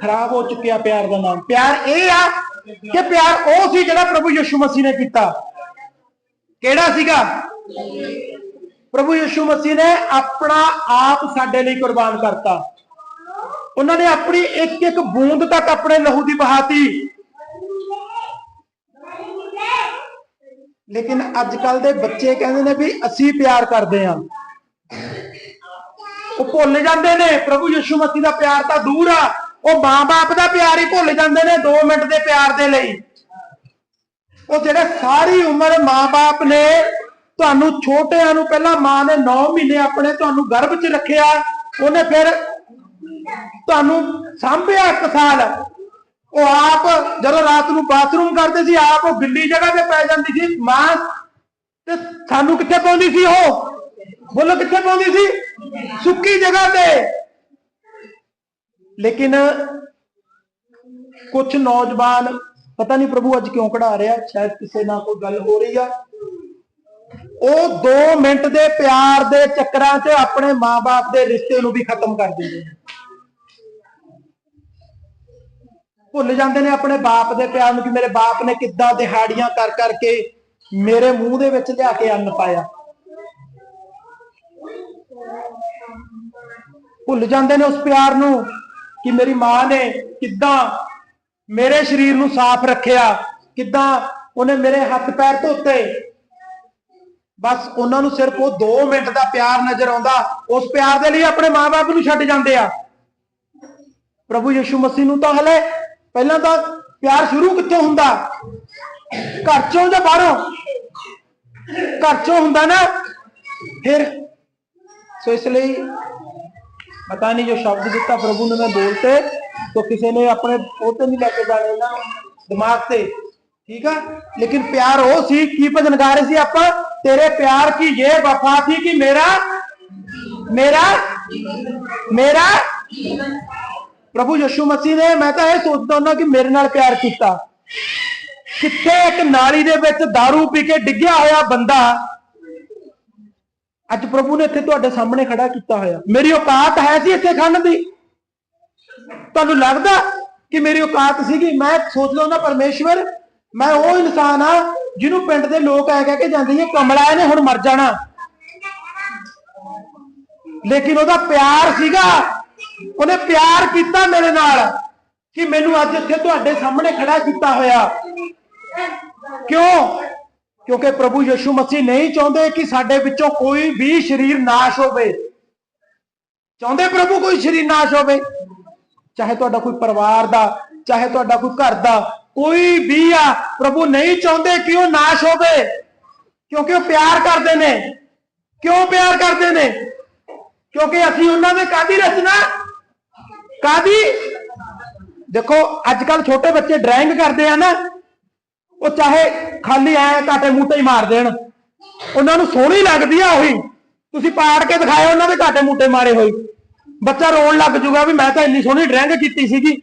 ਖਰਾਬ ਹੋ ਚੁੱਕਿਆ ਪਿਆਰ ਦਾ ਨਾਮ ਪਿਆਰ ਇਹ ਆ ਕਿ ਪਿਆਰ ਉਹ ਸੀ ਜਿਹੜਾ ਪ੍ਰਭੂ ਯਿਸੂ ਮਸੀਹ ਨੇ ਕੀਤਾ ਕਿਹੜਾ ਸੀਗਾ ਪ੍ਰਭੂ ਯਿਸੂ ਮਸੀਹ ਨੇ ਆਪਣਾ ਆਪ ਸਾਡੇ ਲਈ ਕੁਰਬਾਨ ਕਰਤਾ ਉਹਨਾਂ ਨੇ ਆਪਣੀ ਇੱਕ ਇੱਕ ਬੂੰਦ ਤੱਕ ਆਪਣੇ ਲਹੂ ਦੀ ਬਹਾਤੀ ਲੇਕਿਨ ਅੱਜ ਕੱਲ ਦੇ ਬੱਚੇ ਕਹਿੰਦੇ ਨੇ ਵੀ ਅਸੀਂ ਪਿਆਰ ਕਰਦੇ ਹਾਂ ਉਹ ਭੁੱਲ ਜਾਂਦੇ ਨੇ ਪ੍ਰਭੂ ਯਿਸੂ ਮਸੀਹ ਦਾ ਪਿਆਰ ਤਾਂ ਦੂਰ ਆ ਉਹ ਮਾਂ-ਬਾਪ ਦਾ ਪਿਆਰ ਹੀ ਭੁੱਲ ਜਾਂਦੇ ਨੇ 2 ਮਿੰਟ ਦੇ ਪਿਆਰ ਦੇ ਲਈ। ਉਹ ਜਿਹੜੇ ਸਾਰੀ ਉਮਰ ਮਾਂ-ਬਾਪ ਨੇ ਤੁਹਾਨੂੰ ਛੋਟਿਆਂ ਨੂੰ ਪਹਿਲਾਂ ਮਾਂ ਨੇ 9 ਮਹੀਨੇ ਆਪਣੇ ਤੁਹਾਨੂੰ ਗਰਭ 'ਚ ਰੱਖਿਆ, ਉਹਨੇ ਫਿਰ ਤੁਹਾਨੂੰ ਸਾਂਭਿਆ ਇੱਕ ਸਾਲ। ਉਹ ਆਪ ਜਦੋਂ ਰਾਤ ਨੂੰ ਬਾਥਰੂਮ ਕਰਦੇ ਸੀ, ਆਪ ਉਹ ਗਿੱਲੀ ਜਗ੍ਹਾ ਤੇ ਪੈ ਜਾਂਦੀ ਸੀ, ਮਾਂ, ਤੇ ਸਾਨੂੰ ਕਿੱਥੇ ਪਾਉਂਦੀ ਸੀ ਉਹ? ਬੋਲੋ ਕਿੱਥੇ ਪਾਉਂਦੀ ਸੀ? ਸੁੱਕੀ ਜਗ੍ਹਾ ਤੇ। ਲੇਕਿਨ ਕੁਝ ਨੌਜਵਾਨ, ਪਤਾ ਨਹੀਂ ਪ੍ਰਭੂ ਅੱਜ ਕਿਉਂ ਕਢਾ ਰਿਹਾ, ਸ਼ਾਇਦ ਕਿਸੇ ਨਾਲ ਕੋਈ ਗੱਲ ਹੋ ਰਹੀ ਆ। ਉਹ 2 ਮਿੰਟ ਦੇ ਪਿਆਰ ਦੇ ਚੱਕਰਾਂ 'ਚ ਆਪਣੇ ਮਾਪੇ ਦੇ ਰਿਸ਼ਤੇ ਨੂੰ ਵੀ ਖਤਮ ਕਰ ਦਿੰਦੇ ਨੇ। ਭੁੱਲ ਜਾਂਦੇ ਨੇ ਆਪਣੇ ਬਾਪ ਦੇ ਪਿਆਰ ਨੂੰ ਕਿ ਮੇਰੇ ਬਾਪ ਨੇ ਕਿੱਦਾਂ ਦਿਹਾੜੀਆਂ ਕਰ ਕਰਕੇ ਮੇਰੇ ਮੂੰਹ ਦੇ ਵਿੱਚ ਲਿਆ ਕੇ ਅੰਨ ਪਾਇਆ। ਭੁੱਲ ਜਾਂਦੇ ਨੇ ਉਸ ਪਿਆਰ ਨੂੰ। ਕਿ ਮੇਰੀ ਮਾਂ ਨੇ ਕਿੱਦਾਂ ਮੇਰੇ ਸਰੀਰ ਨੂੰ ਸਾਫ਼ ਰੱਖਿਆ, ਕਿੱਦਾਂ ਉਹਨੇ ਮੇਰੇ ਹੱਥ ਪੈਰ ਧੋਤੇ। ਬਸ ਉਹਨਾਂ ਨੂੰ ਸਿਰਫ ਉਹ 2 ਮਿੰਟ ਦਾ ਪਿਆਰ ਨਜ਼ਰ ਆਉਂਦਾ। ਉਸ ਪਿਆਰ ਦੇ ਲਈ ਆਪਣੇ ਮਾਪੇ ਨੂੰ ਛੱਡ ਜਾਂਦੇ ਆ। ਪ੍ਰਭੂ ਯਿਸੂ ਮਸੀਹ ਨੂੰ ਤਾਂ ਹਲੇ ਪਹਿਲਾਂ ਤਾਂ ਪਿਆਰ ਸ਼ੁਰੂ ਕਿੱਥੋਂ ਹੁੰਦਾ? ਘਰ ਚੋਂ ਜਾਂ ਬਾਹਰੋਂ? ਘਰ ਚੋਂ ਹੁੰਦਾ ਨਾ। ਫਿਰ ਸੋ ਇਸ ਲਈ ਪਤਾ ਨਹੀਂ ਜੋ ਸ਼ਬਦ ਦਿੱਤਾ ਪ੍ਰਭੂ ਨੇ ਮੈਂ ਬੋਲਤੇ तो ਕਿਸੇ ਨੇ ਆਪਣੇ ਉਹ ਤੇ ਨਹੀਂ ਲੈ ਕੇ ਜਾਣੇ ਨਾ ਦਿਮਾਗ ਤੇ ਠੀਕ ਆ ਲੇਕਿਨ ਪਿਆਰ ਉਹ ਸੀ ਕੀ ਭਜਨ ਗਾ ਰਹੇ ਸੀ ਆਪਾਂ ਤੇਰੇ ਪਿਆਰ ਕੀ ਇਹ ਵਫਾ ਥੀ ਕਿ ਮੇਰਾ ਮੇਰਾ ਮੇਰਾ ਪ੍ਰਭੂ ਯਿਸੂ ਮਸੀਹ ਨੇ ਮੈਂ ਤਾਂ ਇਹ ਸੋਚਦਾ ਹੁੰਦਾ ਕਿ ਮੇਰੇ ਨਾਲ ਪਿਆਰ ਕੀਤਾ ਕਿੱਥੇ ਇੱਕ ਨਾਲੀ ਦੇ ਵਿੱਚ दारू ਪੀ ਕੇ ਡਿੱਗਿਆ ਹੋਇਆ ਬੰਦਾ ਅੱਜ ਪ੍ਰਭੂ ਨੇ ਇੱਥੇ ਤੁਹਾਡੇ ਸਾਹਮਣੇ ਖੜਾ ਕੀਤਾ ਹੋਇਆ। ਮੇਰੀ ਔਕਾਤ ਹੈ ਸੀ ਇੱਥੇ ਖੜਨ ਦੀ। ਤੁਹਾਨੂੰ ਲੱਗਦਾ ਕਿ ਮੇਰੀ ਔਕਾਤ ਸੀਗੀ? ਮੈਂ ਸੋਚਦਾ ਹੁੰਦਾ ਪਰਮੇਸ਼ਵਰ, ਮੈਂ ਉਹ ਇਨਸਾਨ ਆ ਜਿਹਨੂੰ ਪਿੰਡ ਦੇ ਲੋਕ ਐ ਕਹਿ ਕੇ ਜਾਂਦੇ ਸੀ ਕਮਲਾ ਇਹਨੇ ਹੁਣ ਮਰ ਜਾਣਾ। ਲੇਕਿਨ ਉਹਦਾ ਪਿਆਰ ਸੀਗਾ। ਉਹਨੇ ਪਿਆਰ ਕੀਤਾ ਮੇਰੇ ਨਾਲ ਕਿ ਮੈਨੂੰ ਅੱਜ ਇੱਥੇ ਤੁਹਾਡੇ ਸਾਹਮਣੇ ਖੜਾ ਕੀਤਾ ਹੋਇਆ। ਕਿਉਂ? ਕਿਉਂਕਿ ਪ੍ਰਭੂ ਯਿਸੂ ਮਸੀਹ ਨਹੀਂ ਚਾਹੁੰਦੇ ਕਿ ਸਾਡੇ ਵਿੱਚੋਂ ਕੋਈ ਵੀ ਸਰੀਰ ਨਾਸ਼ ਹੋਵੇ। ਚਾਹੁੰਦੇ ਪ੍ਰਭੂ ਕੋਈ ਸਰੀਰ ਨਾਸ਼ ਹੋਵੇ? ਚਾਹੇ ਤੁਹਾਡਾ ਕੋਈ ਪਰਿਵਾਰ ਦਾ, ਚਾਹੇ ਤੁਹਾਡਾ ਕੋਈ ਘਰ ਦਾ, ਕੋਈ ਵੀ ਆ, ਪ੍ਰਭੂ ਨਹੀਂ ਚਾਹੁੰਦੇ ਕਿ ਉਹ ਨਾਸ਼ ਹੋਵੇ। ਕਿਉਂਕਿ ਉਹ ਪਿਆਰ ਕਰਦੇ ਨੇ। ਕਿਉਂ ਪਿਆਰ ਕਰਦੇ ਨੇ? ਕਿਉਂਕਿ ਅਸੀਂ ਉਹਨਾਂ ਦੇ ਕਾਦੀ ਰਚਨਾ? ਕਾਦੀ ਦੇਖੋ, ਅੱਜ ਕੱਲ ਛੋਟੇ ਬੱਚੇ ਡਰਾਇੰਗ ਕਰਦੇ ਆ ਨਾ। ਉਹ ਚਾਹੇ ਖਾਲੀ ਐ ਘਾਟੇ ਮੂਟੇ ਹੀ ਮਾਰ ਦੇਣ। ਉਹਨਾਂ ਨੂੰ ਸੋਹਣੀ ਲੱਗਦੀ ਆ ਉਹੀ। ਤੁਸੀਂ ਪਾੜ ਕੇ ਦਿਖਾਏ ਉਹਨਾਂ ਦੇ ਘਾਟੇ ਮੂਟੇ ਮਾਰੇ ਹੋਏ। ਬੱਚਾ ਰੋਣ ਲੱਗ ਜੂਗਾ ਵੀ ਮੈਂ ਤਾਂ ਇੰਨੀ ਸੋਹਣੀ ਡਰਾਇੰਗ ਕੀਤੀ ਸੀਗੀ।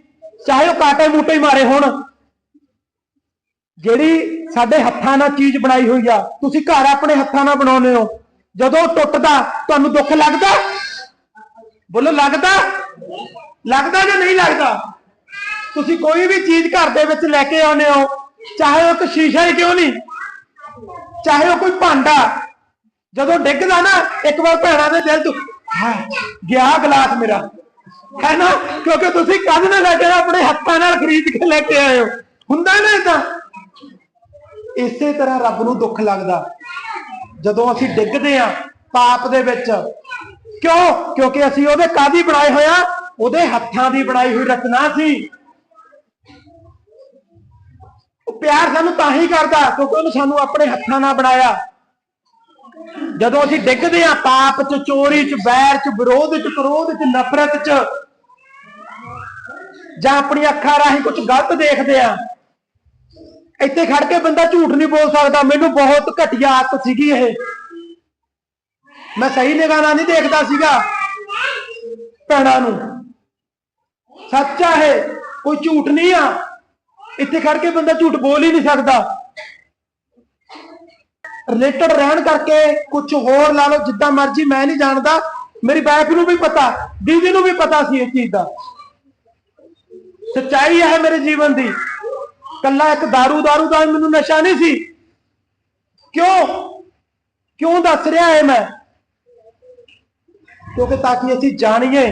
ਚਾਹੇ ਉਹ ਕਾਟੇ ਮੂਟੇ ਹੀ ਮਾਰੇ ਹੋਣ। ਜਿਹੜੀ ਸਾਡੇ ਹੱਥਾਂ ਨਾਲ ਚੀਜ਼ ਬਣਾਈ ਹੋਈ ਆ, ਤੁਸੀਂ ਘਰ ਆਪਣੇ ਹੱਥਾਂ ਨਾਲ ਬਣਾਉਂਦੇ ਹੋ। ਜਦੋਂ ਉਹ ਟੁੱਟਦਾ, ਤੁਹਾਨੂੰ ਦੁੱਖ ਲੱਗਦਾ? ਬੋਲੋ, ਲੱਗਦਾ? ਲੱਗਦਾ ਜਾਂ ਨਹੀਂ ਲੱਗਦਾ? ਤੁਸੀਂ ਕੋਈ ਵੀ ਚੀਜ਼ ਘਰ ਦੇ ਵਿੱਚ ਲੈ ਕੇ ਆਉਂਦੇ ਹੋ। ਚਾਹੇ ਉਹ ਇੱਕ ਸ਼ੀਸ਼ਾ ਹੀ ਕਿਉਂ ਨਹੀਂ? ਚਾਹੇ ਉਹ ਕੋਈ ਭਾਂਡਾ। ਜਦੋਂ ਡਿੱਗਦਾ ਨਾ, ਇੱਕ ਵਾਰ ਭੈਣਾਂ ਦੇ ਦਿਲ ਤੋਂ ਹਾਂ ਗਿਆ ਗਲਾਸ ਮੇਰਾ। ਹੈ ਨਾ? ਕਿਉਂਕਿ ਤੁਸੀਂ ਕੰਨ ਨਾਲ ਲੈ ਕੇ ਆਪਣੇ ਹੱਥਾਂ ਨਾਲ ਖਰੀਦ ਕੇ ਲੈ ਕੇ ਆਏ ਹੋ। ਹੁੰਦਾ ਨਾ ਇਦਾਂ ਇਸੇ ਤਰ੍ਹਾਂ ਰੱਬ ਨੂੰ ਦੁੱਖ ਲੱਗਦਾ। ਜਦੋਂ ਅਸੀਂ ਡਿੱਗਦੇ ਆ ਪਾਪ ਦੇ ਵਿੱਚ। ਕਿਉਂ? ਕਿਉਂਕਿ ਅਸੀਂ ਉਹਦੇ ਕਾਦੀ ਬਣਾਏ ਹੋਇਆ ਉਹਦੇ ਹੱਥਾਂ ਦੀ ਬਣਾਈ ਹੋਈ ਰਚਨਾ ਸੀ। ਉਹ ਪਿਆਰ ਸਾਨੂੰ ਤਾਂ ਹੀ ਕਰਦਾ ਕਿਉਂਕਿ ਉਹਨੇ ਸਾਨੂੰ ਆਪਣੇ ਹੱਥਾਂ ਨਾਲ ਬਣਾਇਆ। ਜਦੋਂ ਅਸੀਂ ਡਿੱਗਦੇ ਆ ਪਾਪ 'ਚ, ਚੋਰੀ 'ਚ ਬੈਰ 'ਚ, ਵਿਰੋਧ 'ਚ, ਕ੍ਰੋਧ 'ਚ, ਨਫ਼ਰਤ 'ਚ ਜਾਂ ਆਪਣੀ ਅੱਖਾਂ ਰਾਹੀਂ ਕੁਝ ਗਲਤ ਦੇਖਦੇ ਆ ਇੱਥੇ ਖੜ ਕੇ ਬੰਦਾ ਝੂਠ ਨਹੀਂ ਬੋਲ ਸਕਦਾ। ਮੈਨੂੰ ਬਹੁਤ ਘਟੀਆ ਆਦਤ ਸੀਗੀ ਇਹ। ਮੈਂ ਸਹੀ ਨਿਗਾਹ ਨਾਲ ਨਹੀਂ ਦੇਖਦਾ ਸੀਗਾ ਭੈਣਾਂ ਨੂੰ। ਸੱਚਾ ਆ ਇਹ, ਕੋਈ ਝੂਠ ਨਹੀਂ ਆ। ਇੱਥੇ ਖੜ ਕੇ ਬੰਦਾ ਝੂਠ ਬੋਲ ਹੀ ਨਹੀਂ ਸਕਦਾ ਰਿਲੇਟਡ ਰਹਿਣ ਕਰਕੇ ਕੁਝ ਹੋਰ ਲਾ ਲਓ ਜਿੱਦਾਂ ਮਰਜ਼ੀ ਮੈਂ ਨਹੀਂ ਜਾਣਦਾ ਮੇਰੀ ਵਾਈਫ ਨੂੰ ਵੀ ਪਤਾ ਦੀਦੀ ਨੂੰ ਵੀ ਪਤਾ ਸੀ ਇਹ ਚੀਜ਼ ਦਾ ਸੱਚਾਈ ਹੈ ਮੇਰੇ ਜੀਵਨ ਦੀ ਕੱਲਾ ਇੱਕ दारू दारू ਦਾ ਮੈਨੂੰ ਨਸ਼ਾ ਨਹੀਂ ਸੀ ਕਿਉਂ ਕਿਉਂ ਦੱਸ ਰਿਹਾ ਹੈ ਮੈਂ ਕਿਉਂਕਿ ਤਾਂ ਕਿ ਅਸੀਂ ਜਾਣੀਏ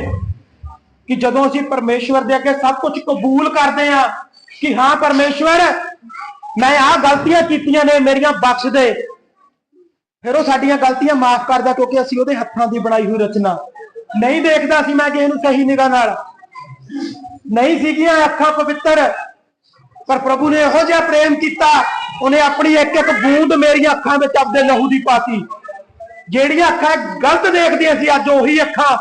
ਕਿ ਜਦੋਂ ਅਸੀਂ ਪਰਮੇਸ਼ਵਰ ਦੇ ਅੱਗੇ ਸਭ ਕੁਝ ਕਬੂਲ ਕਰਦੇ ਹਾਂ ਕਿ ਹਾਂ ਪਰਮੇਸ਼ਵਰ, ਮੈਂ ਆਹ ਗਲਤੀਆਂ ਕੀਤੀਆਂ ਨੇ ਮੇਰੀਆਂ ਬਖਸ਼ ਦੇ। ਫਿਰ ਉਹ ਸਾਡੀਆਂ ਗਲਤੀਆਂ ਮਾਫ ਕਰਦਾ ਕਿਉਂਕਿ ਅਸੀਂ ਉਹਦੇ ਹੱਥਾਂ ਦੀ ਬਣਾਈ ਹੋਈ ਰਚਨਾ। ਨਹੀਂ ਦੇਖਦਾ ਸੀ ਮੈਂ ਕਿਸੇ ਨੂੰ ਸਹੀ ਨਿਗਾਹ ਨਾਲ। ਨਹੀਂ ਸੀਗੀਆਂ ਅੱਖਾਂ ਪਵਿੱਤਰ, ਪਰ ਪ੍ਰਭੂ ਨੇ ਇਹੋ ਜਿਹਾ ਪ੍ਰੇਮ ਕੀਤਾ, ਉਹਨੇ ਆਪਣੀ ਇੱਕ ਇੱਕ ਬੂੰਦ ਮੇਰੀਆਂ ਅੱਖਾਂ ਵਿੱਚ ਆਪਦੇ ਲਹੂ ਦੀ ਪਾਤੀ। ਜਿਹੜੀਆਂ ਅੱਖਾਂ ਗਲਤ ਦੇਖਦੀਆਂ ਸੀ, ਅੱਜ ਉਹੀ ਅੱਖਾਂ।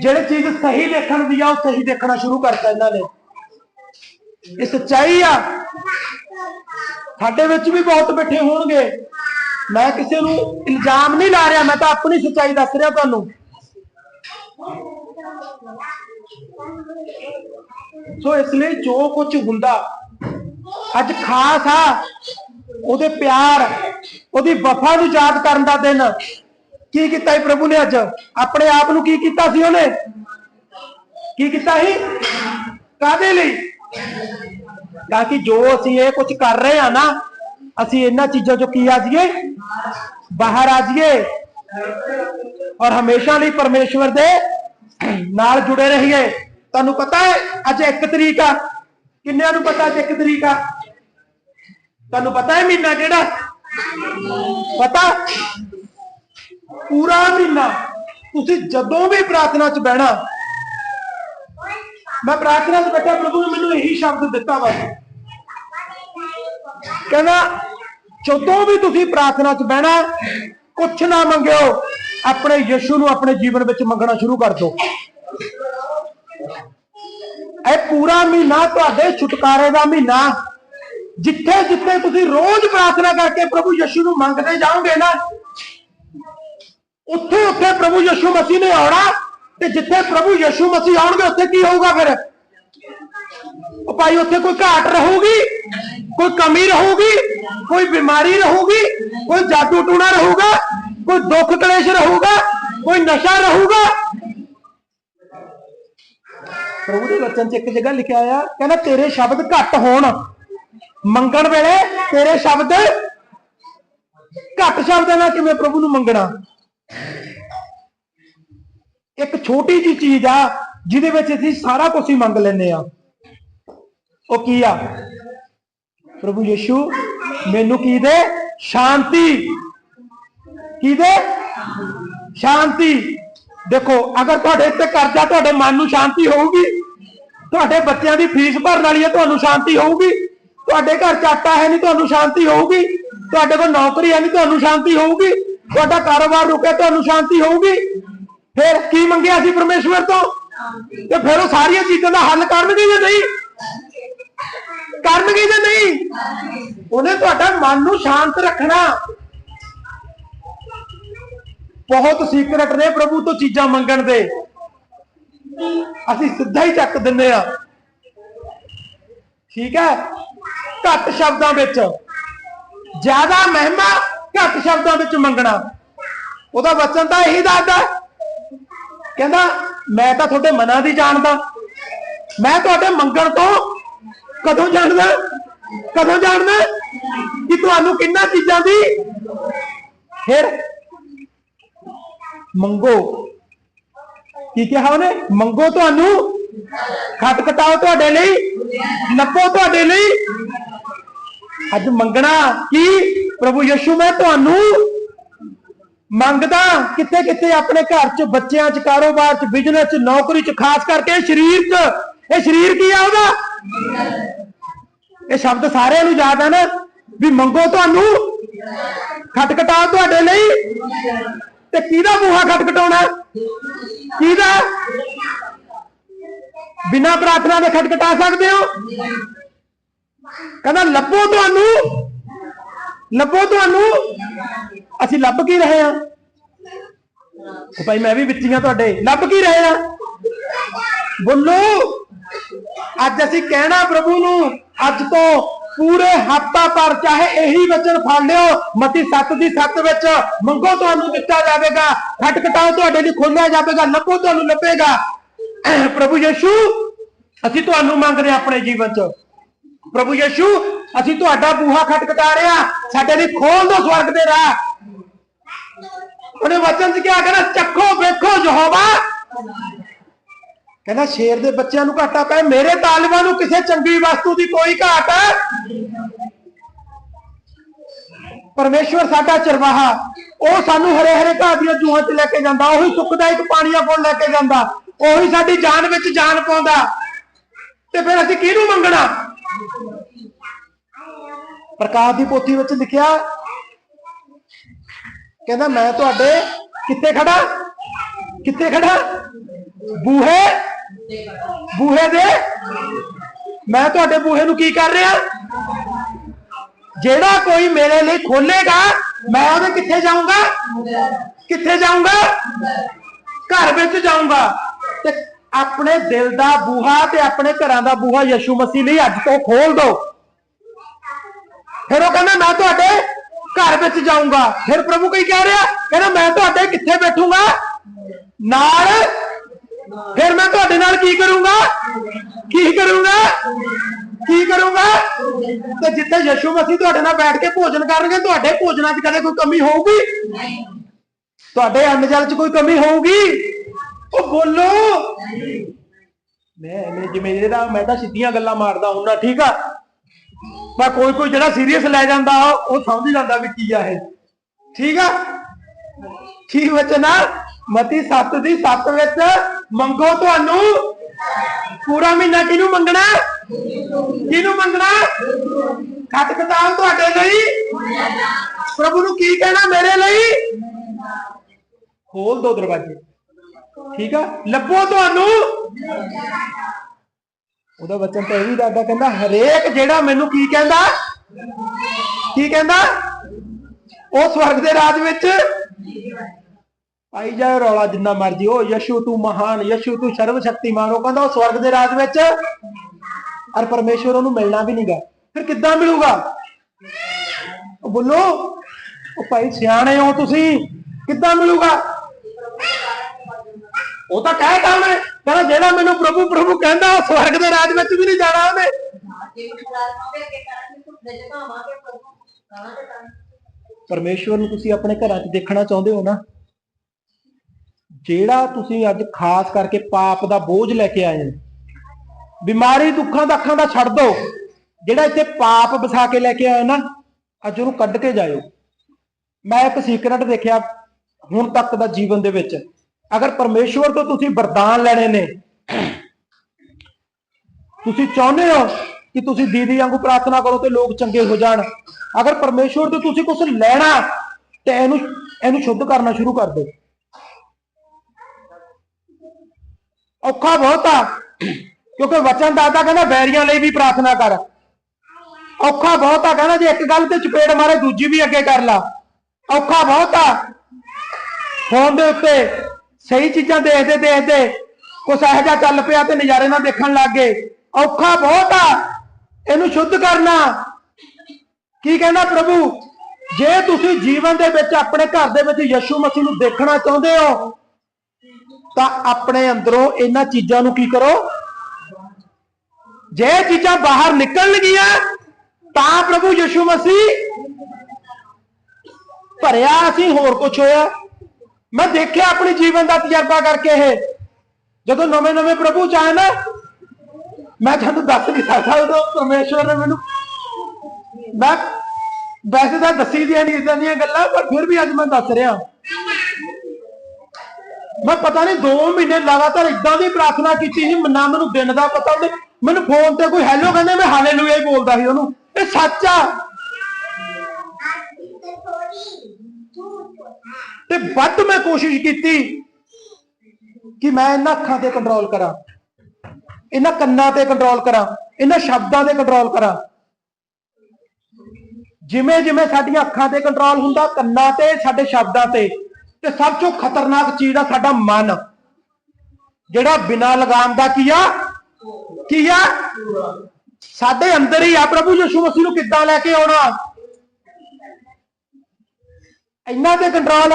ਜਿਹੜੀ ਚੀਜ਼ ਸਹੀ ਦੇਖਣ ਦੀ ਆ, ਉਹ ਸਹੀ ਦੇਖਣਾ ਸ਼ੁਰੂ ਕਰਤਾ ਇਹਨਾਂ ਨੇ। ਇਹ ਸੱਚਾਈ ਆ। ਸਾਡੇ ਵਿੱਚ ਵੀ ਬਹੁਤ ਬੈਠੇ ਹੋਣਗੇ। ਮੈਂ ਕਿਸੇ ਨੂੰ ਇਲਜ਼ਾਮ ਨਹੀਂ ਲਾ ਰਿਹਾ, ਮੈਂ ਤਾਂ ਆਪਣੀ ਸੱਚਾਈ ਦੱਸ ਰਿਹਾ ਤੁਹਾਨੂੰ। ਸੋ ਇਸ ਲਈ ਜੋ ਕੁਝ ਹੁੰਦਾ, ਅੱਜ ਖਾਸ ਆ ਉਹਦੇ ਪਿਆਰ, ਉਹਦੀ ਵਫਾ ਨੂੰ ਯਾਦ ਕਰਨ ਦਾ ਦਿਨ। ਕੀ ਕੀਤਾ ਸੀ ਪ੍ਰਭੂ ਨੇ ਅੱਜ? ਆਪਣੇ ਆਪ ਨੂੰ ਕੀ ਕੀਤਾ ਸੀ ਉਹਨੇ? ਕੀ ਕੀਤਾ ਸੀ? ਕਾਦੇ ਲਈ? ਤਾਂ ਕਿ ਜੋ ਅਸੀਂ ਇਹ ਕੁਝ ਕਰ ਰਹੇ ਆ ਨਾ, ਅਸੀਂ ਇਹਨਾਂ ਚੀਜ਼ਾਂ ਚੋਂ ਕੀ ਆ ਜਾਈਏ? ਬਾਹਰ ਆ ਜਾਈਏ। ਔਰ ਹਮੇਸ਼ਾ ਲਈ ਪਰਮੇਸ਼ਵਰ ਦੇ ਨਾਲ ਜੁੜੇ ਰਹੀਏ। ਤੁਹਾਨੂੰ ਪਤਾ ਹੈ, ਅੱਜ ਇੱਕ ਤਰੀਕ ਆ। ਕਿੰਨਿਆਂ ਨੂੰ ਪਤਾ ਅੱਜ ਇੱਕ ਤਰੀਕ ਆ? ਤੁਹਾਨੂੰ ਪਤਾ ਹੈ ਮਹੀਨਾ ਕਿਹੜਾ? ਪਤਾ? ਪੂਰਾ ਮਹੀਨਾ। ਤੁਸੀਂ ਜਦੋਂ ਵੀ ਪ੍ਰਾਰਥਨਾ 'ਚ ਬਹਿਣਾ ਮੈਂ ਪ੍ਰਾਰਥਨਾ 'ਚ ਬੈਠਾ ਪ੍ਰਭੂ ਨੇ ਮੈਨੂੰ ਇਹੀ ਸ਼ਬਦ ਦਿੱਤਾ ਵਾ। ਕਹਿੰਦਾ, ਜਦੋਂ ਵੀ ਤੁਸੀਂ ਪ੍ਰਾਰਥਨਾ 'ਚ ਬਹਿਣਾ, ਕੁਛ ਨਾ ਮੰਗਿਓ, ਆਪਣੇ ਯਿਸੂ ਨੂੰ ਆਪਣੇ ਜੀਵਨ ਵਿੱਚ ਮੰਗਣਾ ਸ਼ੁਰੂ ਕਰ ਦਿਓ। ਇਹ ਪੂਰਾ ਮਹੀਨਾ ਤੁਹਾਡੇ ਛੁਟਕਾਰੇ ਦਾ ਮਹੀਨਾ। ਜਿੱਥੇ ਜਿੱਥੇ ਤੁਸੀਂ ਰੋਜ਼ ਪ੍ਰਾਰਥਨਾ ਕਰਕੇ ਪ੍ਰਭੂ ਯਿਸੂ ਨੂੰ ਮੰਗਦੇ ਜਾਓਗੇ ਨਾ ਉੱਥੇ ਉੱਥੇ ਪ੍ਰਭੂ ਯਿਸੂ ਮਸੀਹ ਨੇ ਆਉਣਾ। ਤੇ ਜਿੱਥੇ ਪ੍ਰਭੂ ਯਿਸੂ ਮਸੀਹ ਆਉਣਗੇ ਉੱਥੇ ਕੀ ਹੋਊਗਾ ਫਿਰ ਉਹ ਭਾਈ ਉੱਥੇ ਕੋਈ ਘਾਟ ਰਹੂਗੀ ਕੋਈ ਕਮੀ ਰਹੂਗੀ ਕੋਈ ਬਿਮਾਰੀ ਰਹੂਗੀ ਕੋਈ ਜਾਦੂ ਟੂਣਾ ਰਹੂਗਾ ਕੋਈ ਦੁੱਖ ਕਲੇਸ਼ ਰਹੂਗਾ ਕੋਈ ਨਸ਼ਾ ਰਹੂਗਾ ਪ੍ਰਭੂ ਦੇ ਵਚਨ 'ਚ ਇੱਕ ਜਗ੍ਹਾ ਲਿਖਿਆ ਆ ਕਹਿੰਦਾ ਤੇਰੇ ਸ਼ਬਦ ਘੱਟ ਹੋਣ ਮੰਗਣ ਵੇਲੇ ਤੇਰੇ ਸ਼ਬਦ ਘੱਟ ਸ਼ਬਦਾਂ ਨਾਲ ਕਿਵੇਂ ਪ੍ਰਭੂ ਨੂੰ ਮੰਗਣਾ ਇੱਕ ਛੋਟੀ ਜੀ ਚੀਜ਼ ਆ, ਜਿਹਦੇ ਵਿੱਚ ਅਸੀਂ ਸਾਰਾ ਕੁਝ ਹੀ ਮੰਗ ਲੈਂਦੇ ਆ ਉਹ ਕੀ ਆ? ਪ੍ਰਭੂ ਯਿਸੂ, ਮੈਨੂੰ ਕੀ ਦੇ? ਸ਼ਾਂਤੀ। ਕੀ ਦੇ? ਸ਼ਾਂਤੀ। ਦੇਖੋ, ਅਗਰ ਤੁਹਾਡੇ ਉੱਤੇ ਕਰਜ਼ਾ ਤੁਹਾਡੇ ਮਨ ਨੂੰ ਸ਼ਾਂਤੀ ਹੋਊਗੀ, ਤੁਹਾਡੇ ਬੱਚਿਆਂ ਦੀ ਫੀਸ ਭਰਨ ਵਾਲੀ ਹੈ ਤੁਹਾਨੂੰ ਸ਼ਾਂਤੀ ਹੋਊਗੀ। ਤੁਹਾਡੇ ਘਰ ਚ ਆਟਾ ਹੈ ਨਹੀਂ, ਤੁਹਾਨੂੰ ਸ਼ਾਂਤੀ ਹੋਊਗੀ। ਤੁਹਾਡੇ ਕੋਲ ਨੌਕਰੀ ਹੈ ਨਹੀਂ, ਤੁਹਾਨੂੰ ਸ਼ਾਂਤੀ ਹੋਊਗੀ। ਤੁਹਾਡਾ ਕਾਰੋਬਾਰ ਰੁਕਿਆ, ਤੁਹਾਨੂੰ ਸ਼ਾਂਤੀ ਹੋਊਗੀ। ਫਿਰ ਕੀ ਮੰਗਿਆ ਸੀ ਪਰਮੇਸ਼ਵਰ ਤੋਂ? ਤੇ ਫਿਰ ਉਹ ਸਾਰੀਆਂ ਚੀਜ਼ਾਂ ਦਾ ਹੱਲ ਕਰਨਗੇ ਜਾਂ ਨਹੀਂ? ਕਰਨਗੇ ਜਾਂ ਨਹੀਂ? ਉਹਨੇ ਤੁਹਾਡਾ ਮਨ ਨੂੰ ਸ਼ਾਂਤ ਰੱਖਣਾ। ਬਹੁਤ ਸੀਕਰਟ ਨੇ ਪ੍ਰਭੂ ਤੋਂ ਚੀਜ਼ਾਂ ਮੰਗਣ ਦੇ। ਅਸੀਂ ਸਿੱਧਾ ਹੀ ਚੱਕ ਦਿੰਨੇ ਆ। ਠੀਕ ਹੈ? ਘੱਟ ਸ਼ਬਦਾਂ ਵਿੱਚ। ਜ਼ਿਆਦਾ ਮਹਿਮਾ ਘੱਟ ਸ਼ਬਦਾਂ ਵਿੱਚ ਮੰਗਣਾ। ਉਹਦਾ ਵਚਨ ਤਾਂ ਇਹੀ ਦੱਸਦਾ ਕਹਿੰਦਾ, ਮੈਂ ਤਾਂ ਤੁਹਾਡੇ ਮਨਾਂ ਦੀ ਜਾਣਦਾ ਮੈਂ ਤੁਹਾਡੇ ਮੰਗਣ ਤੋਂ ਕਦੋਂ ਜਾਣਦਾ? ਕਦੋਂ ਜਾਣਦਾ ਕਿ ਤੁਹਾਨੂੰ ਕਿੰਨਾ ਚੀਜ਼ਾਂ ਦੀ ਫਿਰ ਮੰਗੋ? ਕੀ ਕਿਹਾ ਉਹਨੇ? ਮੰਗੋ ਤੁਹਾਨੂੰ, ਖਟ ਕਟਾਓ ਤੁਹਾਡੇ ਲਈ, ਨੱਪੋ ਤੁਹਾਡੇ ਲਈ। ਅੱਜ ਮੰਗਣਾ ਕੀ? ਪ੍ਰਭੂ ਯਿਸੂ, ਮੈਂ ਤੁਹਾਨੂੰ ਮੰਗਦਾ ਕਿੱਥੇ ਕਿੱਥੇ ਆਪਣੇ ਘਰ 'ਚ ਬੱਚਿਆਂ 'ਚ, ਕਾਰੋਬਾਰ 'ਚ ਬਿਜ਼ਨਸ 'ਚ, ਨੌਕਰੀ 'ਚ, ਖਾਸ ਕਰਕੇ ਸਰੀਰ 'ਚ। ਇਹ ਸਰੀਰ ਕੀ ਆ ਉਹਦਾ? ਇਹ ਸ਼ਬਦ ਸਾਰਿਆਂ ਨੂੰ ਯਾਦ ਆ ਨਾ ਵੀ ਮੰਗੋ ਤੁਹਾਨੂੰ ਖਟਖਟਾ ਤੁਹਾਡੇ ਲਈ। ਤੇ ਕਿਹਦਾ ਬੂਹਾ ਖਟਖਟਾਉਣਾ? ਕਿਹਦਾ? ਬਿਨਾ ਪ੍ਰਾਰਥਨਾ ਦੇ ਖਟਖਟਾ ਸਕਦੇ ਹੋ? ਕਹਿੰਦਾ ਲੱਭੋ ਤੁਹਾਨੂੰ। ਲੱਭੋ ਤੁਹਾਨੂੰ। ਅਸੀਂ ਲੱਭ ਕੀ ਰਹੇ ਆ ਭਾਈ ਮੈਂ ਵੀ ਵਿੱਚੀਆਂ ਤੁਹਾਡੇ। ਲੱਭ ਕੀ ਰਹੇ ਆ ਬੋਲੋ, ਅੱਜ ਅਸੀਂ ਕਹਿਣਾ ਪ੍ਰਭੂ ਨੂੰ, ਅੱਜ ਤੋਂ ਪੂਰੇ ਹਫਤਾ ਪਰ ਚਾਹੇ ਇਹੀ ਵਚਨ ਫੜ ਲਿਓ, ਮਤੀ 7 ਦੀ 7 ਵਿੱਚ ਮੰਗੋ ਤੁਹਾਨੂੰ ਦਿੱਤਾ ਜਾਵੇਗਾ ਖਟਕਟਾਓ ਤੁਹਾਡੇ ਲਈ ਖੋਲਿਆ ਜਾਵੇਗਾ ਲੱਭੋ ਤੁਹਾਨੂੰ ਲੱਭੇਗਾ। ਪ੍ਰਭੂ ਯਿਸੂ, ਅਸੀਂ ਤੁਹਾਨੂੰ ਮੰਗਦੇ ਹਾਂ ਆਪਣੇ ਜੀਵਨ 'ਚ। ਪ੍ਰਭੂ ਯਿਸੂ, ਅਸੀਂ ਤੁਹਾਡਾ ਬੂਹਾ ਖਟਕਟਾ ਰਹੇ ਹਾਂ। ਸਾਡੇ ਲਈ ਖੋਲ ਦੋ ਸਵਰਗ ਦੇ ਰਾਹ ਉਹਨੇ ਵਚਨ 'ਚ ਕਿਹਾ, ਕਹਿੰਦਾ, ਚੱਖੋ, ਵੇਖੋ, ਯਹੋਵਾ। ਕਹਿੰਦਾ, ਸ਼ੇਰ ਦੇ ਬੱਚਿਆਂ ਨੂੰ ਘਾਟਾ ਪਏ ਮੇਰੇ ਤਾਲਿਬਾਂ ਨੂੰ ਕਿਸੇ ਚੰਗੀ ਵਸਤੂ ਦੀ ਕੋਈ ਘਾਟ। ਪਰਮੇਸ਼ਵਰ ਸਾਡਾ ਚਰਵਾਹਾ। ਉਹ ਸਾਨੂੰ ਹਰੇ ਹਰੇ ਘਾਹ ਦੀਆਂ ਜੂਹਾਂ 'ਚ ਲੈ ਕੇ ਜਾਂਦਾ। ਉਹੀ ਸੁਖਦਾਇਕ ਪਾਣੀਆਂ ਕੋਲ ਲੈ ਕੇ ਜਾਂਦਾ। ਉਹੀ ਸਾਡੀ ਜਾਨ ਵਿੱਚ ਜਾਨ ਪਾਉਂਦਾ। ਤੇ ਫਿਰ ਅਸੀਂ ਕਿਹਨੂੰ ਮੰਗਣਾ? ਪ੍ਰਕਾਸ਼ ਦੀ ਪੋਥੀ ਵਿੱਚ ਲਿਖਿਆ, ਕਹਿੰਦਾ ਮੈਂ ਤੁਹਾਡੇ ਕਿੱਥੇ ਖੜਾ? ਕਿੱਥੇ ਖੜਾ? ਬੂਹੇ? ਬੂਹੇ ਦੇ? ਮੈਂ ਤੁਹਾਡੇ ਬੂਹੇ ਨੂੰ ਕੀ ਕਰ ਰਿਹਾ? ਜਿਹੜਾ ਕੋਈ ਮੇਰੇ ਲਈ ਖੋਲੇਗਾ ਮੈਂ ਉਹਦੇ ਕਿੱਥੇ ਜਾਊਂਗਾ? ਕਿੱਥੇ ਜਾਊਂਗਾ? ਘਰ ਵਿੱਚ ਜਾਊਂਗਾ। ਤੇ ਆਪਣੇ ਦਿਲ ਦਾ ਬੂਹਾ ਤੇ ਆਪਣੇ ਘਰਾਂ ਦਾ ਬੂਹਾ ਯਿਸੂ ਮਸੀਹ ਲਈ ਅੱਜ ਤੋਂ ਖੋਲ ਦਿਓ ਫਿਰ ਉਹ ਕਹਿੰਦਾ ਮੈਂ ਤੁਹਾਡੇ ਘਰ ਵਿੱਚ ਜਾਊਂਗਾ। ਫਿਰ ਪ੍ਰਭੂ ਕੀ ਕਹਿ ਰਿਹਾ? ਕਹਿੰਦਾ ਮੈਂ ਤੁਹਾਡੇ ਕਿੱਥੇ ਬੈਠੂੰਗਾ? ਨਾਲ ਫਿਰ ਮੈਂ ਤੁਹਾਡੇ ਨਾਲ ਕੀ ਕਰੂੰਗਾ? ਕੀ ਕਰੂੰਗਾ? ਕੀ ਕਰੂੰਗਾ? ਤੇ ਜਿੱਥੇ ਯਿਸੂ ਮਸੀਹ ਤੁਹਾਡੇ ਨਾਲ ਬੈਠ ਕੇ ਭੋਜਨ ਕਰਨਗੇ ਤੁਹਾਡੇ ਭੋਜਨਾਂ 'ਚ ਕਦੇ ਕੋਈ ਕਮੀ ਹੋਊਗੀ? ਤੁਹਾਡੇ ਅੰਨ ਜਲ 'ਚ ਕੋਈ ਕਮੀ ਹੋਊਗੀ? ਉਹ ਬੋਲੋ। ਮੈਂ ਮੈਂ ਜਿਵੇਂ ਇਹਦਾ ਮੈਂ ਤਾਂ ਸਿੱਧੀਆਂ ਗੱਲਾਂ ਮਾਰਦਾ ਹੁੰਨਾ ਠੀਕ ਆ? ਪਰ ਕੋਈ ਕੋਈ ਜਿਹੜਾ ਸੀਰੀਅਸ ਲੈ ਜਾਂਦਾ ਉਹ ਸਮਝ ਜਾਂਦਾ ਵੀ ਕੀ ਆ ਇਹ। ਠੀਕ ਆ? ਕੀ ਵਚਨਾ ਮਤੀ 7 ਦੀ 7 ਵਿੱਚ ਮੰਗੋ ਤੁਹਾਨੂੰ। ਪੂਰਾ ਮਹੀਨਾ ਕਿਹਨੂੰ ਮੰਗਣਾ? ਕਿਹਨੂੰ ਮੰਗਣਾ? ਖਤ ਖਤਾਬ ਤੁਹਾਡੇ ਲਈ। ਪ੍ਰਭੂ ਨੂੰ ਕੀ ਕਹਿਣਾ ਮੇਰੇ ਲਈ? ਖੋਲ ਦੋ ਦਰਵਾਜ਼ੇ। ਠੀਕ ਆ? ਲੱਭੋ ਤੁਹਾਨੂੰ। ਉਹਦਾ ਵਚਨ ਤਾਂ ਇਹ ਵੀ ਦੱਸਦਾ, ਕਹਿੰਦਾ, ਹਰੇਕ ਜਿਹੜਾ ਮੈਨੂੰ ਕੀ ਕਹਿੰਦਾ? ਕੀ ਕਹਿੰਦਾ? ਉਹ ਸਵਰਗ ਦੇ ਰਾਜ ਵਿੱਚ ਆਈ ਜਾਏ ਰੌਲਾ ਜਿੰਨਾ ਮਰਜ਼ੀ। ਉਹ ਯਸ਼ੂ, ਤੂੰ ਮਹਾਨ, ਯਸ਼ੂ, ਤੂੰ ਸਰਵ ਸ਼ਕਤੀਮਾਨ ਉਹ ਕਹਿੰਦਾ, ਉਹ ਸਵਰਗ ਦੇ ਰਾਜ ਵਿੱਚ ਔਰ ਪਰਮੇਸ਼ਵਰ ਉਹਨੂੰ ਮਿਲਣਾ ਵੀ ਨਹੀਂਗਾ ਫਿਰ ਕਿੱਦਾਂ ਮਿਲੂਗਾ? ਬੋਲੋ, ਉਹ ਭਾਈ ਸਿਆਣੇ ਹੋ ਤੁਸੀਂ। ਕਿੱਦਾਂ ਮਿਲੂਗਾ? ਉਹ ਤਾਂ ਕਹਿਤਾ ਉਹਨੇ, ਕਹਿੰਦਾ ਜਿਹੜਾ ਮੈਨੂੰ ਪ੍ਰਭੂ ਪ੍ਰਭੂ ਕਹਿੰਦਾ ਉਹ ਸਵਰਗ ਦੇ ਰਾਜ ਵਿੱਚ ਵੀ ਨਹੀਂ ਜਾਣਾ ਉਹਨੇ। ਪਰਮੇਸ਼ਵਰ ਨੂੰ ਤੁਸੀਂ ਆਪਣੇ ਘਰਾਂ 'ਚ ਦੇਖਣਾ ਚਾਹੁੰਦੇ ਹੋ ਨਾ? ਜਿਹੜਾ ਤੁਸੀਂ ਅੱਜ ਖਾਸ ਕਰਕੇ ਪਾਪ ਦਾ ਬੋਝ ਲੈ ਕੇ ਆਏ ਹੋ, ਬਿਮਾਰੀ, ਦੁੱਖਾਂ ਦਾ ਅੱਖਾਂ ਦਾ ਛੱਡ ਦੋ ਜਿਹੜਾ ਇੱਥੇ ਪਾਪ ਵਸਾ ਕੇ ਲੈ ਕੇ ਆਇਆ ਨਾ, ਅੱਜ ਉਹਨੂੰ ਕੱਢ ਕੇ ਜਾਇਓ। ਮੈਂ ਇੱਕ ਸੀਕਰਟ ਦੇਖਿਆ, ਹੁਣ ਤੱਕ ਦਾ ਜੀਵਨ ਦੇ ਵਿੱਚ। ਅਗਰ ਪਰਮੇਸ਼ਵਰ ਤੋਂ ਤੁਸੀਂ ਵਰਦਾਨ ਲੈਣੇ ਨੇ, ਤੁਸੀਂ ਚਾਹੁੰਦੇ ਹੋ ਕਿ ਤੁਸੀਂ ਦੀਦੀ ਵਾਂਗੂ ਪ੍ਰਾਰਥਨਾ ਕਰੋ ਤੇ ਲੋਕ ਚੰਗੇ ਹੋ ਜਾਣ। ਅਗਰ ਪਰਮੇਸ਼ਵਰ ਤੋਂ ਤੁਸੀਂ ਕੁਝ ਲੈਣਾ ਤੇ ਇਹਨੂੰ ਇਹਨੂੰ ਸ਼ੁੱਧ ਕਰਨਾ ਸ਼ੁਰੂ ਕਰ ਦਿਓ। ਔਖਾ ਬਹੁਤ ਆ, ਕਿਉਂਕਿ ਵਚਨ ਦਾਤਾ ਕਹਿੰਦਾ ਵੈਰੀਆਂ ਲਈ ਵੀ ਪ੍ਰਾਰਥਨਾ ਕਰ। ਔਖਾ ਬਹੁਤ ਆ ਕਹਿੰਦਾ ਜੇ ਇੱਕ ਗੱਲ ਤੇ ਚਪੇੜ ਮਾਰੇ, ਦੂਜੀ ਵੀ ਅੱਗੇ ਕਰ ਲਾ। ਔਖਾ ਬਹੁਤ ਆ। ਫੋਨ ਦੇ ਉੱਤੇ ਸਹੀ ਚੀਜ਼ਾਂ ਦੇਖਦੇ ਦੇਖਦੇ ਕੁਛ ਇਹੋ ਜਿਹਾ ਚੱਲ ਪਿਆ ਤੇ ਨਜ਼ਾਰੇ ਨਾਲ ਦੇਖਣ ਲੱਗ ਗਏ। ਔਖਾ ਬਹੁਤ ਆ। ਇਹਨੂੰ ਸ਼ੁੱਧ ਕਰਨਾ। ਕੀ ਕਹਿੰਦਾ ਪ੍ਰਭੂ? ਜੇ ਤੁਸੀਂ ਜੀਵਨ ਦੇ ਵਿੱਚ ਆਪਣੇ ਘਰ ਦੇ ਵਿੱਚ ਯਿਸੂ ਮਸੀਹ ਨੂੰ ਦੇਖਣਾ ਚਾਹੁੰਦੇ ਹੋ, ਤਾਂ ਆਪਣੇ ਅੰਦਰੋਂ ਇਹਨਾਂ ਚੀਜ਼ਾਂ ਨੂੰ ਕੀ ਕਰੋ? ਜੇ ਚੀਜ਼ਾਂ ਬਾਹਰ ਨਿਕਲਣਗੀਆਂ, ਤਾਂ ਪ੍ਰਭੂ ਯਿਸੂ ਮਸੀਹ ਭਰਿਆ ਅਸੀਂ ਹੋਰ ਕੁਝ ਹੋਇਆ। ਮੈਂ ਦੇਖਿਆ ਆਪਣੀ ਜੀਵਨ ਦਾ ਤਜਰਬਾ ਕਰਕੇ ਇਹ। ਜਦੋਂ ਨਵੇਂ ਨਵੇਂ ਪ੍ਰਭੂ ਚ ਆਏ ਨਾ, ਮੈਂ ਤੁਹਾਨੂੰ ਦੱਸ ਨਹੀਂ ਸਕਦਾ, ਉਦੋਂ ਪਰਮੇਸ਼ਵਰ ਨੇ ਮੈਨੂੰ ਮੈਂ ਵੈਸੇ ਤਾਂ ਦੱਸੀ ਦੀਆਂ ਨਹੀਂ ਇਦਾਂ ਦੀਆਂ ਗੱਲਾਂ, ਪਰ ਫਿਰ ਵੀ ਅੱਜ ਮੈਂ ਦੱਸ ਰਿਹਾ। ਮੈਂ ਪਤਾ ਨਹੀਂ 2 ਮਹੀਨੇ ਲਗਾਤਾਰ ਇਦਾਂ ਦੀ ਪ੍ਰਾਰਥਨਾ ਕੀਤੀ ਸੀ, ਨਾ ਮੈਨੂੰ ਦਿਨ ਦਾ ਪਤਾ ਉਹਦੇ ਮੈਨੂੰ ਫੋਨ ਤੇ ਕੋਈ ਹੈਲੋ ਕਹਿੰਦੇ, ਮੈਂ ਹਾਲੇਲੂਇਆ ਹੀ ਬੋਲਦਾ ਸੀ ਉਹਨੂੰ। ਇਹ ਸੱਚ ਆ। ਤੇ ਵੱਧ ਮੈਂ ਕੋਸ਼ਿਸ਼ ਕੀਤੀ ਕਿ ਮੈਂ ਇਹਨਾਂ ਅੱਖਾਂ ਤੇ ਕੰਟਰੋਲ ਕਰਾਂ, ਇਹਨਾਂ ਕੰਨਾਂ ਤੇ ਕੰਟਰੋਲ ਕਰਾਂ, ਇਹਨਾਂ ਸ਼ਬਦਾਂ ਤੇ ਕੰਟਰੋਲ ਕਰਾਂ। ਜਿਵੇਂ ਜਿਵੇਂ ਸਾਡੀਆਂ ਅੱਖਾਂ ਤੇ ਕੰਟਰੋਲ ਹੁੰਦਾ, ਕੰਨਾਂ ਤੇ, ਸਾਡੇ ਸ਼ਬਦਾਂ ਤੇ ਤੇ ਸਭ ਤੋਂ ਖਤਰਨਾਕ ਚੀਜ਼ ਆ ਸਾਡਾ ਮਨ। ਜਿਹੜਾ ਬਿਨਾਂ ਲਗਾਮ ਦਾ ਕੀ ਆ? ਕੀ ਆ? ਸਾਡੇ ਅੰਦਰ ਹੀ ਆ। ਪ੍ਰਭੂ ਯਿਸੂ ਮਸੀਹ ਨੂੰ ਕਿੱਦਾਂ ਲੈ ਕੇ ਆਉਣਾ? ਇੰਨਾ ਤੇ ਕੰਟਰੋਲ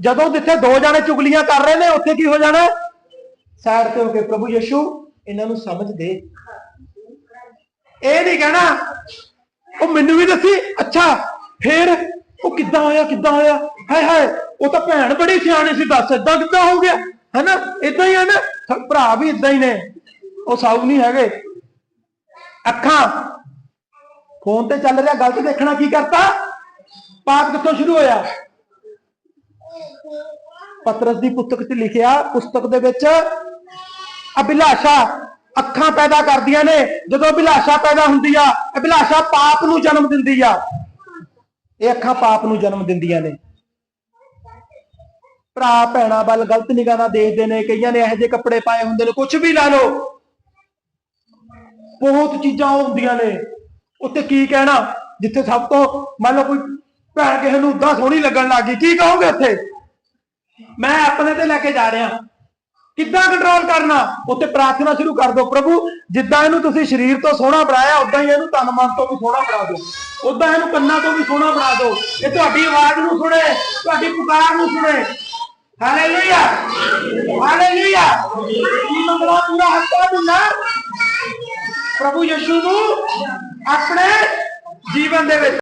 ਜਦੋਂ ਜਿੱਥੇ ਦੋ ਜਾਣੇ ਚੁਗਲੀਆਂ ਕਰ ਰਹੇ ਨੇ, ਉੱਥੇ ਕੀ ਹੋ ਜਾਣਾ? ਸਾਈਡ ਤੇ ਹੋ ਕੇ ਪ੍ਰਭੂ ਯਸ਼ੂ ਇਹਨਾਂ ਨੂੰ ਸਮਝ ਦੇ। ਇਹ ਨਹੀਂ ਕਹਿਣਾ, ਉਹ ਮੈਨੂੰ ਵੀ ਦੱਸੀ, ਅੱਛਾ, ਫੇਰ ਉਹ ਕਿੱਦਾਂ ਹੋਇਆ ਕਿੱਦਾਂ ਹੋਇਆ ਹਾਏ ਹਾਏ, ਉਹ ਤਾਂ ਭੈਣ ਬੜੀ ਸਿਆਣੀ ਸੀ, ਦੱਸ ਏਦਾਂ ਕਿੱਦਾਂ ਹੋ ਗਿਆ? ਹੈਨਾ? ਇਦਾਂ ਹੀ ਹੈ ਨਾ? ਭਰਾ ਵੀ ਇਦਾਂ ਹੀ ਨੇ। ਉਹ ਸਾਊ ਨਹੀਂ ਹੈਗੇ। ਅੱਖਾਂ। ਫੋਨ ਤੇ ਚੱਲ ਰਿਹਾ, ਗਲਤ ਦੇਖਣਾ ਕੀ ਕਰਤਾ? ਪਾਪ ਕਿੱਥੋਂ ਸ਼ੁਰੂ ਹੋਇਆ? ਪਤਰਸ ਦੀ ਪੁਸਤਕ 'ਚ ਲਿਖਿਆ, ਪੁਸਤਕ ਦੇ ਵਿੱਚ ਅਭਿਲਾਸ਼ਾ ਅੱਖਾਂ ਪੈਦਾ ਕਰਦੀਆਂ ਨੇ। ਜਦੋਂ ਅਭਿਲਾਸ਼ਾ ਪੈਦਾ ਹੁੰਦੀ ਆ, ਅਭਿਲਾਸ਼ਾ ਪਾਪ ਨੂੰ ਜਨਮ ਦਿੰਦੀ ਆ। ਇਹ ਅੱਖਾਂ ਪਾਪ ਨੂੰ ਜਨਮ ਦਿੰਦੀਆਂ ਨੇ। ਭਰਾ ਭੈਣਾਂ ਵੱਲ ਗਲਤ ਨਿਗਾਹ ਨਾਲ ਦੇਖਦੇ ਨੇ, ਕਈਆਂ ਨੇ ਇਹੋ ਜਿਹੇ ਕੱਪੜੇ ਪਾਏ ਹੁੰਦੇ ਨੇ ਕੁਝ ਵੀ ਲਾ ਲਓ। ਬਹੁਤ ਚੀਜ਼ਾਂ ਉਹ ਹੁੰਦੀਆਂ ਨੇ। ਉੱਤੇ ਕੀ ਕਹਿਣਾ? ਜਿੱਥੇ ਸਭ ਤੋਂ, ਮੰਨ ਲਓ ਕੋਈ ਭੈਣ ਕਿਸੇ ਨੂੰ ਉਦਾਂ ਸੋਹਣੀ ਲੱਗਣ ਲੱਗ ਗਈ। ਕੀ ਕਹੋਗੇ ਉੱਥੇ? ਮੈਂ ਆਪਣੇ ਤੇ ਲੈ ਕੇ ਜਾ ਰਿਹਾ। ਕਿੱਦਾਂ ਕੰਟਰੋਲ ਕਰਨਾ? ਉੱਥੇ ਪ੍ਰਾਰਥਨਾ ਸ਼ੁਰੂ ਕਰ ਦਿਓ। ਪ੍ਰਭੂ, ਜਿੱਦਾਂ ਇਹਨੂੰ ਤੁਸੀਂ ਸਰੀਰ ਤੋਂ ਸੋਹਣਾ ਬਣਾਇਆ, ਉਦਾਂ ਹੀ ਇਹਨੂੰ ਤਨ ਮਨ ਤੋਂ ਵੀ ਸੋਹਣਾ ਬਣਾ ਦਿਓ। ਉਦਾਂ ਇਹਨੂੰ ਕੰਨਾਂ ਤੋਂ ਵੀ ਸੋਹਣਾ ਬਣਾ ਦਿਓ। ਇਹ ਤੁਹਾਡੀ ਆਵਾਜ਼ ਨੂੰ ਸੁਣੇ, ਤੁਹਾਡੀ ਪੁਕਾਰ ਨੂੰ ਸੁਣੇ। ਹਾਲੇਲੂਇਆ ਹਾਲੇਲੂਇਆ ਕੀ ਮੰਗਣਾ ਪੂਰਾ ਹੱਥਾਂ ਦਿੰਦਾ ਪ੍ਰਭੂ ਯਿਸੂ ਨੂੰ ਆਪਣੇ ਜੀਵਨ ਦੇ ਵਿੱਚ।